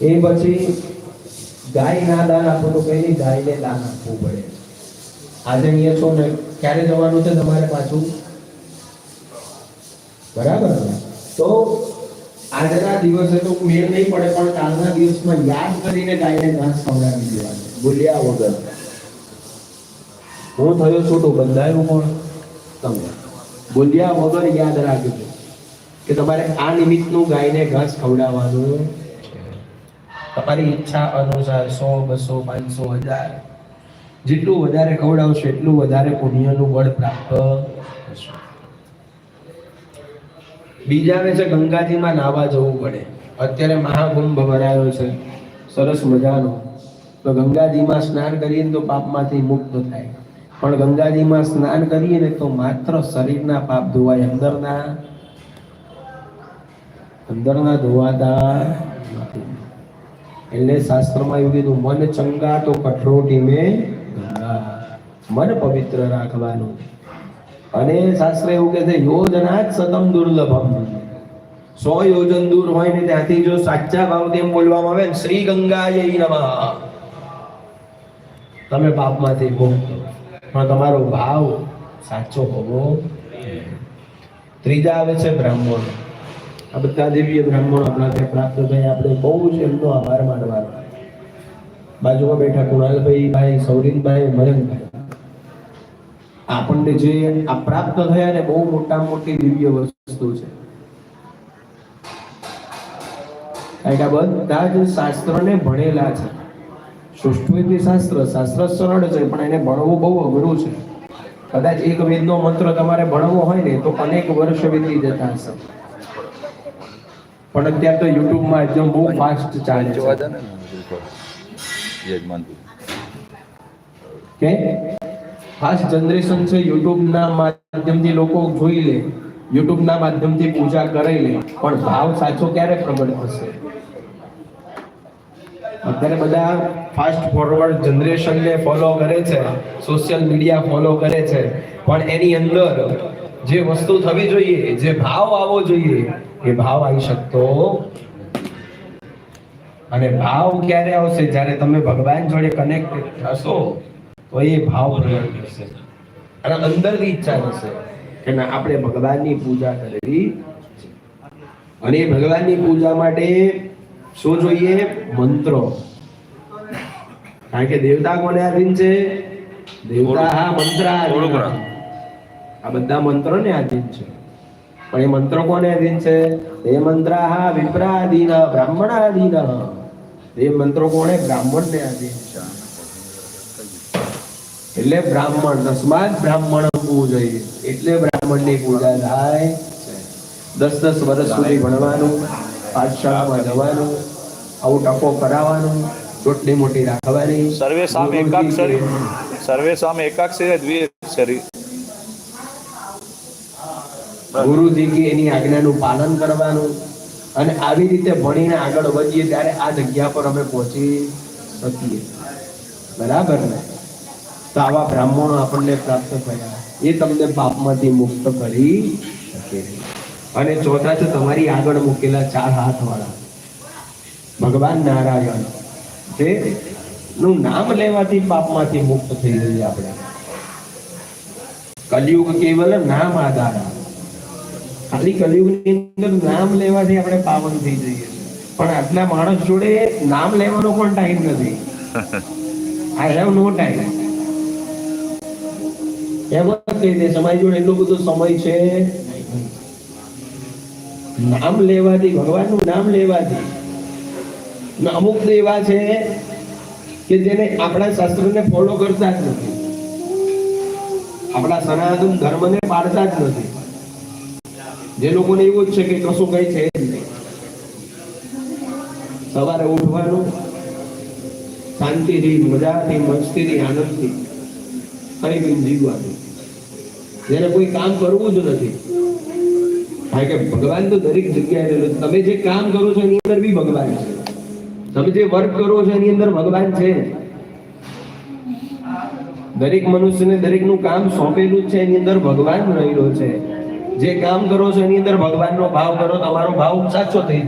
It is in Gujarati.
એ પછી ગાય ના દાન આપો તો કઈ નહીં, ગાયને દાન આપવું પડે. આજે અહીંયા છો ને, ક્યારે જવાનું છે તમારે પાછું? બરાબર તો આજના દિવસે તો મેળ નહીં પડે, પણ કાલના દિવસમાં યાદ કરીને ગાયને ઘાસ ખવડાવી દેવાનું. બોલ્યા વગર. હું થયો છોટો બંધાયું કોણ? તમે બોલ્યા વગર યાદ રાખજો કે તમારે આ નિમિત્તનું ગાયને ઘાસ ખવડાવવાનું તમારી ઈચ્છા અનુસાર સો, બસો, પાંચસો હજાર જેટલું વધારે ખવડાવશો, એટલું વધારે પુણ્યનું બળ પ્રાપ્ત થશે. બીજાને છે, ગંગાજીમાં નાવા જવું પડે. અત્યારે મહાકુંભ ભરાયો છે, સરસ મજાનો. તો ગંગાજીમાં સ્નાન કરીએ તો પાપમાંથી મુક્ત થાય. પણ ગંગાજીમાં સ્નાન કરીએ ને તો માત્ર શરીરના પાપ ધોવાય અંદરના. અંદરના ધોવાતા નથી. એટલે શાસ્ત્રમાં એવું કીધું, મન ચંગા તો કઠોટી મેં મન પવિત્ર રાખવાનું. અને શાસ્ત્ર એવું કહે છે યોજના જ સતમ દુર્લભમ. સો યોજન દૂર હોય ને ત્યાંથી જો સાચા ભાવથી એમ બોલવામાં આવે ને, શ્રી ગંગાય નમઃ. તમે પાપમાંથી ભોગતો પણ તમારો ભાવ સાચો હોવો ત્રીજા આવે છે બ્રાહ્મણ. આ બધા દિવ્ય બ્રાહ્મણો આપણા ત્યાં પ્રાપ્ત થયા. આપણે બહુ જ એમનો આભાર માનવાનો. બાજુમાં બેઠા કુણાલભાઈ ભાઈ, સૌરીનભાઈ, મરણભાઈ. આપણને જે આ પ્રાપ્ત થયા ને બહુ મોટા મોટી દિવ્ય વસ્તુ છે. કારણ બધા જ શાસ્ત્રને ભણેલા છે. સુષ્ટુતિ શાસ્ત્ર શાસ્ત્ર સરળ છે, પણ એને ભણવું બહુ અઘરું છે. કદાચ એક વેદનો મંત્ર તમારે ભણવો હોય ને, તો અનેક વર્ષ વીતી જતા હશે. પણ અત્યારે તો યુટ્યુબમાં એકદમ બહુ ફાસ્ટ ચાલે છે. કે? ફાસ્ટ જનરેશન છે યુટ્યુબના માધ્યમથી લોકો જોઈ લે યુટ્યુબના માધ્યમથી પૂજા કરી લે પણ ભાવ સાચો ક્યારે પ્રગટ થશે? અત્યારે બધા ફાસ્ટ ફોરવર્ડ જનરેશનને ફોલો કરે છે સોશિયલ મીડિયા ફોલો કરે છે પણ એની અંદર જે વસ્તુ થવી જોઈએ જે ભાવ આવવો જોઈએ એ ભાવ આવી શકતો. અને ભાવ ક્યારે આવશે? જ્યારે તમે ભગવાન જોડે કનેક્ટ થશો તો એ ભાવ પ્રગટ થશે. અને અંદરની ઈચ્છા થશે કે ના આપણે ભગવાનની પૂજા કરવી અને ભગવાનની પૂજા માટે શું જોઈએ? મંત્રો. કારણ કે દેવતા કોને આધીન છે? દેવતા હા મંત્ર આ બધા મંત્રો ને આધીન છે. પણ એ મંત્રો કોને અધીન છે? એ મંત્ર હા વિપ્રાધીન બ્રાહ્મણાધીન એ મંત્રો કોને? બ્રાહ્મણ ને આધીન છે. એટલે બ્રાહ્મણ તસ્માત બ્રાહ્મણ જોઈએ. એટલે બ્રાહ્મણની પૂજા થાય દસ દસ વર્ષ સુધી ભણવાનું પાઠશાળામાં જવાનું આવું ટકો કરાવવાનું ચોટલી મોટી રાખવાની. સર્વે સામે એકાક્ષરી સર્વે સામે એકાક્ષરી દ્વિઅક્ષરી ગુરુજી કે એની આજ્ઞાનું પાલન કરવાનું અને આવી રીતે ભણીને આગળ વધીએ ત્યારે આ જગ્યા પર અમે પહોંચી શકીએ. બરાબર ને? તો આવા બ્રાહ્મણો આપણને પ્રાપ્ત થયા. એ તમને પાપમાંથી મુક્ત કરી શકે. અને ચોથા છે તમારી આગળ મૂકેલા ચાર હાથ વાળા ભગવાન નારાયણ. જે નું નામ લેવાથી પાપમાંથી મુક્ત થઈ જઈએ આપણે. કલયુગ કેવલ નામ આધાર ખાલી કલયુગની અંદર નામ લેવાથી આપણે પાવન થઈ જઈએ પણ આટલા માણસ જોડે નામ લેવાનો પણ ટાઈમ નથી. આઈ હેવ નો ટાઈમ એમ જ કહી દે સમય જોડે એટલો બધો સમય છે. નામ લેવાથી ભગવાનનું નામ લેવાથી. અમુક એવા છે કે જેને આપણા શાસ્ત્રને ફોલો કરતા જ નથી. આપણા સનાતન ધર્મને પાડતા જ નથી. જે લોકોને એવું જ છે કે કશું કઈ છે સવારે ઉઠવાનું, શાંતિથી, મજાથી, મસ્તીથી, આનંદથી કઈ બી જીવવાનું જેને કોઈ કામ કરવું જ નથી. કારણ કે ભગવાન તો દરેક જગ્યાએ તમે જે કામ કરો છો એની અંદર બી ભગવાન છે. તમે જે વર્ક કરો છો એની અંદર ભગવાન છે. દરેક મનુષ્યને દરેકનું કામ સોંપેલું છે, એની અંદર ભગવાન રહેલો છે. જે કામ કરો છો એની અંદર ભગવાનનો ભાવ કરો તમારો ભાવ સાચો થઈ જશે